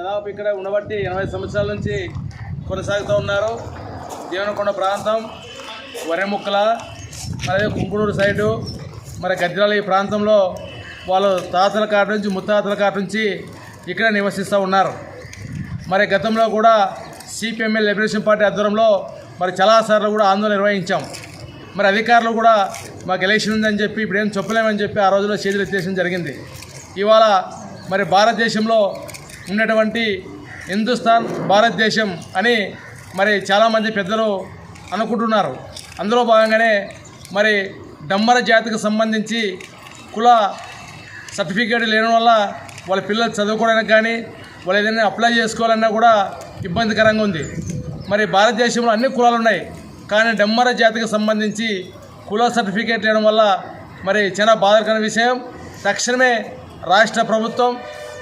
దాదాపు ఇక్కడ ఉండబట్టి ఎనభై సంవత్సరాల నుంచి కొనసాగుతూ ఉన్నారు. దేవనకొండ ప్రాంతం వరెముక్కల మరియు కుంకుడూరు సైడు మరి గద్రాల ఈ ప్రాంతంలో వాళ్ళు తాతల కాటి నుంచి ముత్తాతల కాటి నుంచి ఇక్కడ నివసిస్తూ ఉన్నారు. మరి గతంలో కూడా సిపిఎంఎల్ లిబరేషన్ పార్టీ ఆధ్వర్యంలో మరి చాలాసార్లు కూడా ఆందోళన నిర్వహించాం. మరి అధికారులు కూడా మాకు ఎలక్షన్ ఉందని చెప్పి ఇప్పుడు ఏం చెప్పలేమని చెప్పి ఆ రోజుల్లో చేతులు ఎత్తేసిన జరిగింది. ఇవాళ మరి భారతదేశంలో ఉన్నటువంటి హిందుస్థాన్ భారతదేశం అని మరి చాలామంది పెద్దలు అనుకుంటున్నారు. అందులో భాగంగానే మరి డమ్మర జాతికి సంబంధించి కుల సర్టిఫికేట్ లేని వల్ల వాళ్ళ పిల్లలు చదువుకోవడానికి కానీ వాళ్ళు ఏదైనా అప్లై చేసుకోవాలన్నా కూడా ఇబ్బందికరంగా ఉంది. మరి భారతదేశంలో అన్ని కులాలు ఉన్నాయి. కానీ డమ్మర జాతికి సంబంధించి కుల సర్టిఫికేట్ లేడం వల్ల మరి చాలా బాధాకరమైన విషయం. తక్షణమే రాష్ట్ర ప్రభుత్వం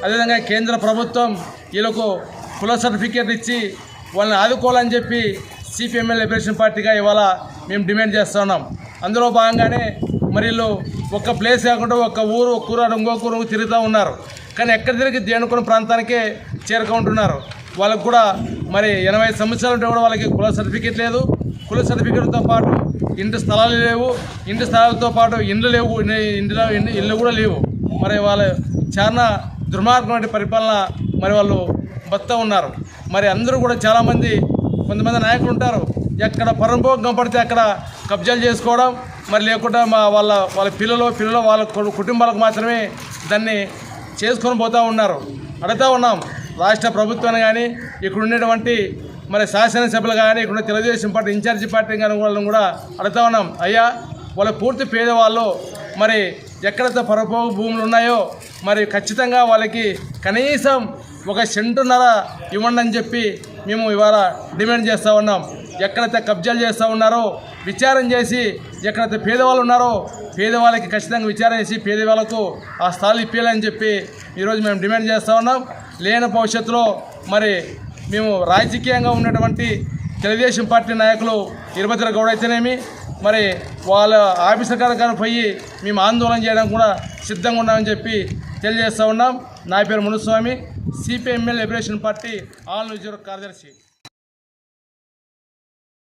అదేవిధంగా కేంద్ర ప్రభుత్వం వీళ్ళకు కుల సర్టిఫికేట్ ఇచ్చి వాళ్ళని ఆదుకోవాలని చెప్పి సిపిఎంఎల్ లిబరేషన్ పార్టీగా ఇవాళ మేము డిమాండ్ చేస్తూ ఉన్నాం. అందులో భాగంగానే మరి ఒక్క ప్లేస్ కాకుండా ఒక్క ఊరు ఒక్క ఊరు ఇంకొక ఊరు తిరుగుతూ ఉన్నారు. కానీ ఎక్కడ తిరిగి దేనుకున్న ప్రాంతానికే చేరుకుంటున్నారు వాళ్ళకు కూడా మరి ఎనభై సంవత్సరాలు ఉంటే కూడా వాళ్ళకి కుల సర్టిఫికేట్ లేదు. కుల సర్టిఫికేట్తో పాటు ఇంటి స్థలాలు లేవు. ఇంటి స్థలాలతో పాటు ఇండ్లు లేవు. ఇన్ని- ఇంటిలో ఇన్ని- ఇల్లు కూడా లేవు. మరి వాళ్ళ చాలా దుర్మార్గమైన పరిపాలన మరి వాళ్ళు బతుతూ ఉన్నారు. మరి అందరూ కూడా చాలామంది కొంతమంది నాయకులు ఉంటారు. ఎక్కడ పరంభోగం పడితే అక్కడ కబ్జాలు చేసుకోవడం మరి లేకుండా మా వాళ్ళ వాళ్ళ పిల్లలు పిల్లలు వాళ్ళ కుటుంబాలకు మాత్రమే దాన్ని చేసుకొని పోతూ ఉన్నారు. అడుగుతూ ఉన్నాం. రాష్ట్ర ప్రభుత్వాన్ని కానీ ఇక్కడ ఉండేటువంటి మరి శాసనసభ్యులు కానీ ఇక్కడ ఉన్న తెలుగుదేశం పార్టీ ఇన్ఛార్జి పార్టీ కానీ వాళ్ళని కూడా అడుగుతా ఉన్నాం. అయ్యా వాళ్ళ పూర్తి పేదవాళ్ళు మరి ఎక్కడైతే పరపో భూములు ఉన్నాయో మరి ఖచ్చితంగా వాళ్ళకి కనీసం ఒక సెంటున్నర ఇవ్వండి అని చెప్పి మేము ఇవాళ డిమాండ్ చేస్తూ ఉన్నాం. ఎక్కడైతే కబ్జాలు చేస్తూ ఉన్నారో విచారం చేసి ఎక్కడైతే పేదవాళ్ళు ఉన్నారో పేదవాళ్ళకి ఖచ్చితంగా విచారణ చేసి పేదవాళ్ళకు ఆ స్థలాలు ఇప్పించాలని చెప్పి ఈరోజు మేము డిమాండ్ చేస్తూ ఉన్నాం. లేని భవిష్యత్తులో మరి మేము రాజకీయంగా ఉన్నటువంటి తెలుగుదేశం పార్టీ నాయకులు ఇరుపతిర గౌడ్ అయితేనేమి మరి వాళ్ళ ఆఫీసర్ గారు పోయి మేము ఆందోళన చేయడానికి కూడా సిద్ధంగా ఉన్నామని చెప్పి తెలియజేస్తూ ఉన్నాం. నా పేరు Munuswamy. CPIML liberation party all news కార్యదర్శి.